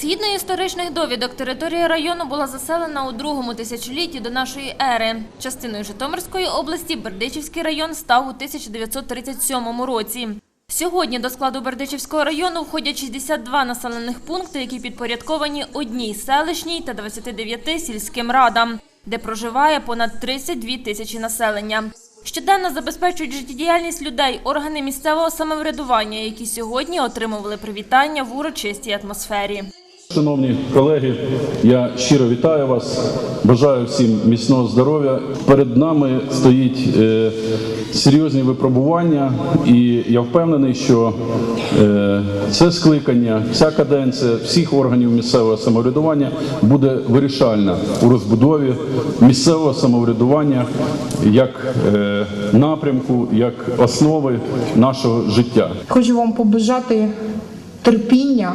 Згідно історичних довідок, територія району була заселена у другому тисячолітті до нашої ери. Частиною Житомирської області Бердичівський район став у 1937 році. Сьогодні до складу Бердичівського району входять 62 населених пункти, які підпорядковані одній селищній та 29 сільським радам, де проживає понад 32 тисячі населення. Щоденно забезпечують життєдіяльність людей органи місцевого самоврядування, які сьогодні отримували привітання в урочистій атмосфері. Шановні колеги, я щиро вітаю вас. Бажаю всім міцного здоров'я. Перед нами стоїть е, серйозні випробування, і я впевнений, що е, це скликання, ця каденція всіх органів місцевого самоврядування буде вирішальна у розбудові місцевого самоврядування як е, напрямку, як основи нашого життя. Хочу вам побажати терпіння,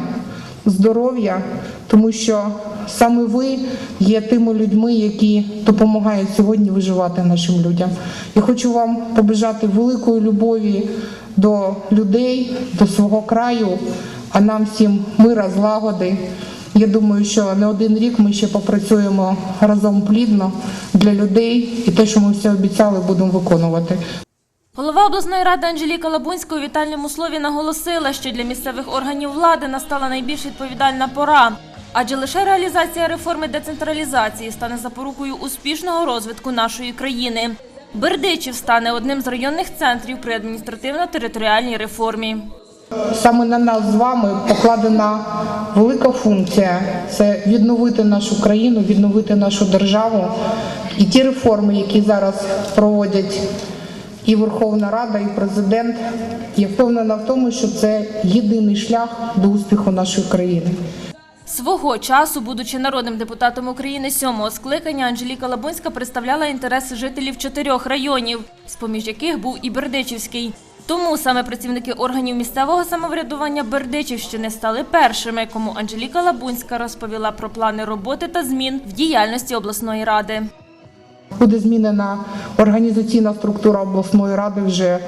здоров'я, тому що саме ви є тими людьми, які допомагають сьогодні виживати нашим людям. Я хочу вам побажати великої любові до людей, до свого краю, а нам всім мира, злагоди. Я думаю, що не один рік ми ще попрацюємо разом плідно для людей, і те, що ми все обіцяли, будемо виконувати. Голова обласної ради Анжеліка Лабунська у вітальному слові наголосила, що для місцевих органів влади настала найбільш відповідальна пора. Адже лише реалізація реформи децентралізації стане запорукою успішного розвитку нашої країни. Бердичів стане одним з районних центрів при адміністративно-територіальній реформі. Саме на нас з вами покладена велика функція це відновити нашу країну, відновити нашу державу. І ті реформи, які зараз проводять і Верховна Рада, і президент, я впевнена в тому, що це єдиний шлях до успіху нашої країни. Свого часу, будучи народним депутатом України сьомого скликання, Анжеліка Лабунська представляла інтереси жителів чотирьох районів, з-поміж яких був і Бердичівський. Тому саме працівники органів місцевого самоврядування Бердичівщини стали першими, кому Анжеліка Лабунська розповіла про плани роботи та змін в діяльності обласної ради. Буде змінена організаційна структура обласної ради. Вже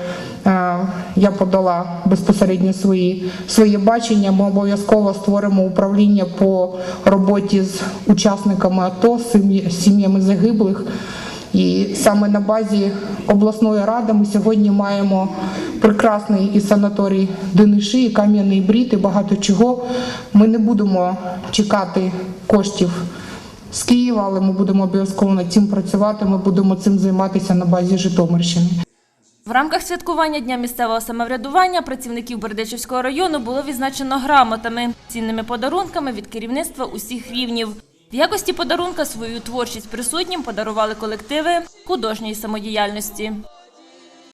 е, я подала безпосередньо свої своє бачення. Ми обов'язково створимо управління по роботі з учасниками АТО, сім'ями загиблих. І саме на базі обласної ради ми сьогодні маємо прекрасний і санаторій Дениші, і Кам'яний Брід, і багато чого. Ми не будемо чекати коштів з Києва, але ми будемо обов'язково над цим працювати. Ми будемо цим займатися на базі Житомирщини. В рамках святкування Дня місцевого самоврядування працівників Бердичівського району було відзначено грамотами, цінними подарунками від керівництва усіх рівнів. В якості подарунка свою творчість присутнім подарували колективи художньої самодіяльності.